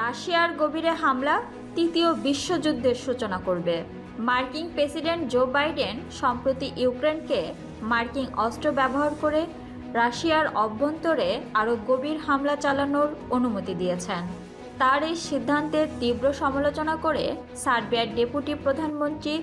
রাশিয়ার গভীরে হামলা, তৃতীয় বিশ্বযুদ্ধের সূচনা করবে। মার্কিন প্রেসিডেন্ট জো বাইডেন সম্প্রতি ইউক্রেনকে মার্কিন অস্ত্র ব্যবহার করে রাশিয়ার অভ্যন্তরে আরও গভীর হামলা চালানোর অনুমতি দিয়েছেন। তার এই সিদ্ধান্তের তীব্র সমালোচনা করে সার্বিয়ার ডেপুটি প্রধানমন্ত্রী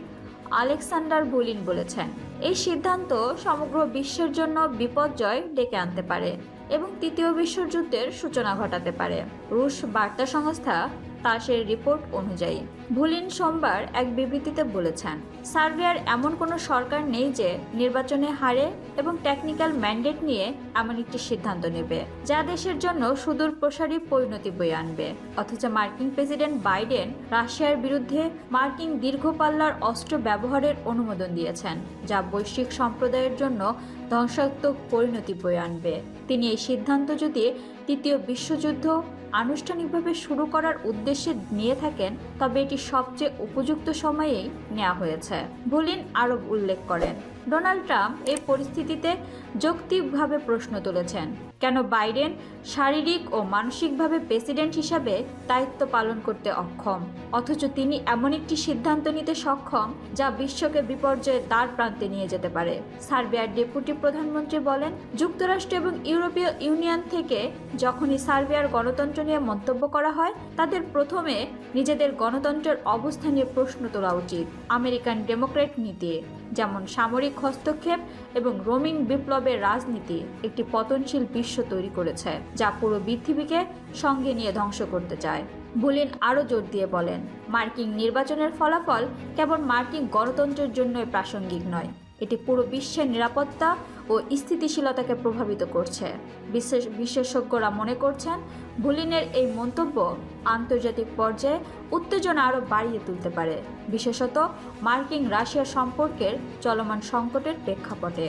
আলেকসান্ডার বুলিন বলেছেন। এই সিদ্ধান্ত সমগ্র বিশ্বের জন্য বিপর্যয় ডেকে আনতে পারে এবং তৃতীয় বিশ্বযুদ্ধের সূচনা ঘটাতে পারে। রুশ বার্তা সংস্থা তাসের রিপোর্ট অনুযায়ী ভুলিন সোমবার এক বিবৃতিতে বলেছেন, সার্বিয়ার এমন কোনো সরকার নেই যে নির্বাচনে হারে এবং টেকনিক্যাল ম্যান্ডেট নিয়ে এমন একটি সিদ্ধান্ত নেবে, যা দেশের জন্য সুদূর প্রসারী পরিণতি বয়ে আনবে। অথচ মার্কিন প্রেসিডেন্ট বাইডেন রাশিয়ার বিরুদ্ধে মার্কিন দীর্ঘপাল্লার অস্ত্র ব্যবহারের অনুমোদন দিয়েছেন, যা বৈশ্বিক সম্প্রদায়ের জন্য ধ্বংসাত্মক পরিণতি বয়ে আনবে। তিনি এই সিদ্ধান্ত যদি তৃতীয় বিশ্বযুদ্ধ আনুষ্ঠানিকভাবে শুরু করার উদ্দেশ্যে নিয়ে থাকেন, তবে এটি সবচেয়ে উপযুক্ত সময়েই নেওয়া হয়েছে, বুলিন আরব উল্লেখ করেন। ডোনাল্ড ট্রাম্প এই পরিস্থিতিতে যৌক্তিকভাবে প্রশ্ন তুলেছেন, কেন বাইডেন শারীরিক ও মানসিকভাবে প্রেসিডেন্ট হিসাবে দায়িত্ব পালন করতে অক্ষম, অথচ তিনি এমন একটি সিদ্ধান্ত নিতে সক্ষম যা বিশ্বকে বিপর্যয়ে দ্বার প্রান্তে নিয়ে যেতে পারে। সার্বিয়ার ডেপুটি প্রধানমন্ত্রী বলেন, যুক্তরাষ্ট্র এবং ইউরোপীয় ইউনিয়ন থেকে যখনই সার্বিয়ার গণতন্ত্র নিয়ে মন্তব্য করা হয়, তাদের প্রথমে নিজেদের গণতন্ত্রের অবস্থা নিয়ে প্রশ্ন তোলা উচিত, আমেরিকান ডেমোক্রেট নীতি, যেমন সামরিক হস্তক্ষেপ এবং রোমিং বিপ্লবের রাজনীতি একটি পতনশীল বিশ্ব তৈরি করেছে, যা পুরো পৃথিবীকে সঙ্গে নিয়ে ধ্বংস করতে চায়। বুলিন আরও জোর দিয়ে বলেন, মার্কিন নির্বাচনের ফলাফল কেবল মার্কিন গণতন্ত্রের জন্যই প্রাসঙ্গিক নয় এটি পুরো বিশ্বের নিরাপত্তা ও স্থিতিশীলতাকে প্রভাবিত করছে। বিশেষ বিশেষজ্ঞরা মনে করছেন, বুলিনের এই মন্তব্য আন্তর্জাতিক পর্যায়ে উত্তেজনা আরও বাড়িয়ে তুলতে পারে, বিশেষত মার্কিন রাশিয়া সম্পর্কের চলমান সংকটের প্রেক্ষাপটে।